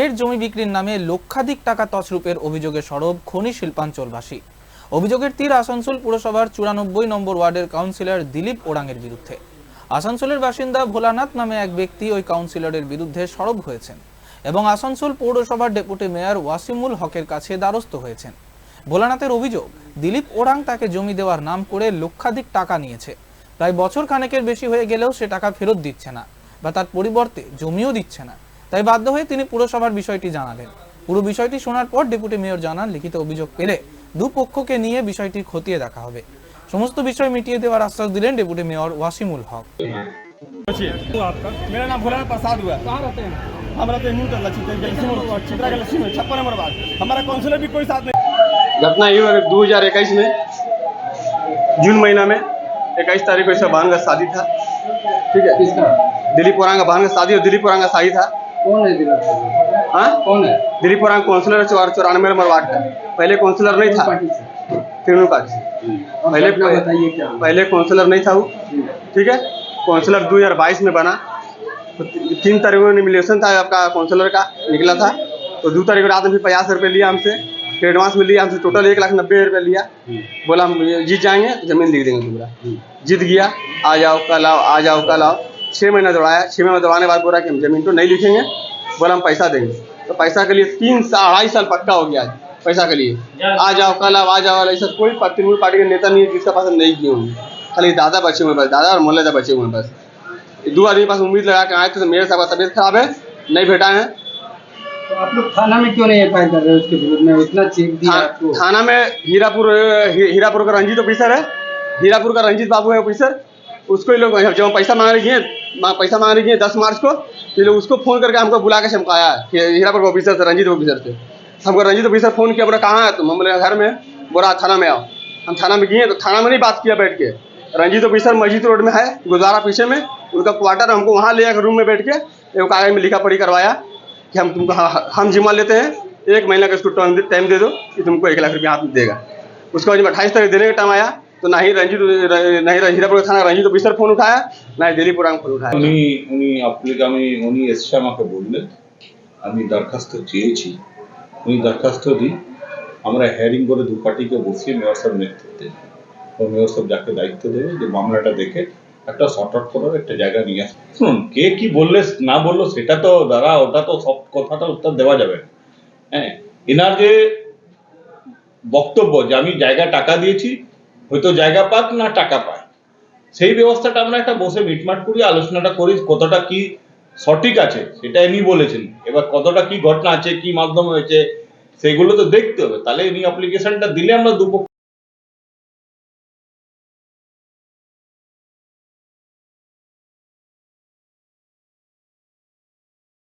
ফের জমি বিক্রির নামে লক্ষাধিক টাকা তছরূপের অভিযোগে সরব খনি শিল্পাঞ্চলবাসী। অভিযোগের তীর আসানসোল পুরসভার চুরানব্বই নম্বর ওয়ার্ডের কাউন্সিলর দিলীপ ওরাংয়ের বিরুদ্ধে। আসানসোলের বাসিন্দা ভোলানাথ নামে এক ব্যক্তি ওই কাউন্সিলরের বিরুদ্ধে সরব হয়েছেন এবং আসানসোল পৌরসভার ডেপুটি মেয়র ওয়াসিমুল হকের কাছে দ্বারস্থ হয়েছেন। ভোলানাথের অভিযোগ, দিলীপ ওরাং তাকে জমি দেওয়ার নাম করে লক্ষাধিক টাকা নিয়েছে। প্রায় বছর খানেকের বেশি হয়ে গেলেও সে টাকা ফেরত দিচ্ছে না বা তার পরিবর্তে জমিও দিচ্ছে না। তাই বাধ্য হয়ে তিনি পুরসভার বিষয়টি জানালেন পুরো বিষয়টি শোনার পর ডেপুটি মেয়র জানান লিখিত অভিযোগ পেলে দুপক্ষকে নিয়ে বিষয়টি খতিয়ে দেখা হবে সমস্ত বিষয় মিটিয়ে দেওয়ার আশ্বাস দিলেন ডেপুটি মেয়র ওয়াসিমুল হক पूछिए तो आपका मेरा नाम भोला प्रसाद हुआ कहाँ रहते हैं हम रहते हैं न्यू टल्ला चित्रा गैलसी में चित्रा गैलसी में छप्पन नंबर बाद हमारा काउंसिलर भी कोई साथ नहीं घटना ये हुआ दो हजार इक्कीस में जून महीना में इक्कीस तारीख को इसका बहन का शादी था ठीक है किसका दिलीप औरंग का बहन का शादी और दिलीप औरंग का शादी था कौन है दिलीप? हाँ? कौन है? दिलीप काउंसिलर चौरानवे नंबर वार्ड का। पहले काउंसिलर नहीं था। तृणमूल पार्टी पहले पहले बताइए काउंसिलर नहीं था वो। ठीक है? काउंसिलर दो हज़ार बाईस में बना। तो तीन तारीख को निमिलेशन था आपका काउंसिलर का निकला था। तो दो तारीख को रात में फिर पचास रुपये लिया हमसे। फिर एडवांस में लिया हमसे टोटल एक लाख नब्बे रुपये लिया। बोला हम जीत जाएँगे तो ज़मीन लिख देंगे पूरा जीत गया आ जाओ कल आओ आ जाओ कल आओ। छः महीना दौड़ाया छः महीना दौड़ाने के बाद बोला कि हम ज़मीन तो नहीं लिखेंगे बोला हम पैसा देंगे। तो पैसा के लिए तीन साल अढ़ाई साल पक्का हो गया आज पैसा के लिए। आ जाओ कल आओ आ जाओ ऐसा कोई तृणमूल पार्टी के नेता नहीं है जिसका पास नहीं किए होंगे। खाली दादा बचे हुए हैं बस दादा और मोहल्ला बचे हुए बस। दो आदमी के पास उम्मीद लगा के आए थे तो मेरे साहब तबीयत खराब है नहीं भेटा है। तो आप लोग थाना में क्यों नहीं एफ़ कर रहे हो उसके विरुद्ध में? इतना चेक दिया था, आपको। थाना में हीरापुर ही- हीरापुर का रंजीत ऑफिसर है। हीरापुर का रंजीत बाबू है ऑफिसर। उसको ही लोग जब पैसा मांग रही हैं मा- पैसा मांग रही हैं दस मार्च को लोग उसको फ़ोन करके हमको बुला के चमकाया हीरापुर के ऑफिसर से रंजीत ऑफिसर से हमको रंजीत ऑफिसर फ़ोन किया, बोला, कहाँ है तुम? हम बोले, घर में बोला, थाना में आओ। हम थाना में गए तो थाना में नहीं बात किया बैठ के। रंजीत ऑफिसर मस्जिद रोड में है, गुरुद्वारा पीछे में, उनका क्वार्टर हमको वहाँ ले रूम में बैठ के एक कागज़ में लिखा पढ़ी करवाया कि हम तुमको हम जिम्मा लेते हैं, एक महीना का इसको टाइम दे- दे कि तुमको एक लाख रुपया हाथ देगा। उसके बाद जब अट्ठाईस तारीख देने का टाइम आया तो ना ही रंजीत नहीं हीरापुर थाना रंजीत ऑफिसर फोन उठाया ना ही दिलीप उरांग फोन उठाया উনি উনি আপনাকে আমি উনি এসছে আমাকে বললেন আমি দরখাস্ত চেয়েছি উনি দরখাস্ত দিই আমরা হেয়ারিং করে দু পার্টিকে বসিয়ে মেয়র সাহেব নেতৃত্বে ও মেয়র সাহেব যাকে দায়িত্ব দেবে যে মামলাটা দেখে একটা শর্ট আউট করার একটা জায়গা নিয়ে আসে শুনুন কে কি বললে না বললো সেটা তো দাদা ওটা তো সব কথাটা উত্তর দেওয়া যাবে না। হ্যাঁ এনার যে বক্তব্য যে আমি জায়গা টাকা দিয়েছি হয়তো জায়গা পাক না টাকা পায় সেই ব্যবস্থাটা আমরা একটা বসে মিটমাট করি আলোচনাটা করি, কতটা কি সঠিক আছে, সেটা ইনি বলেছেন। এবার কতটা কি ঘটনা আছে, কি মাধ্যম হয়েছে, সেগুলো তো দেখতে হবে। তাহলে ইনি অ্যাপ্লিকেশনটা দিলে আমরা দুপক্ষ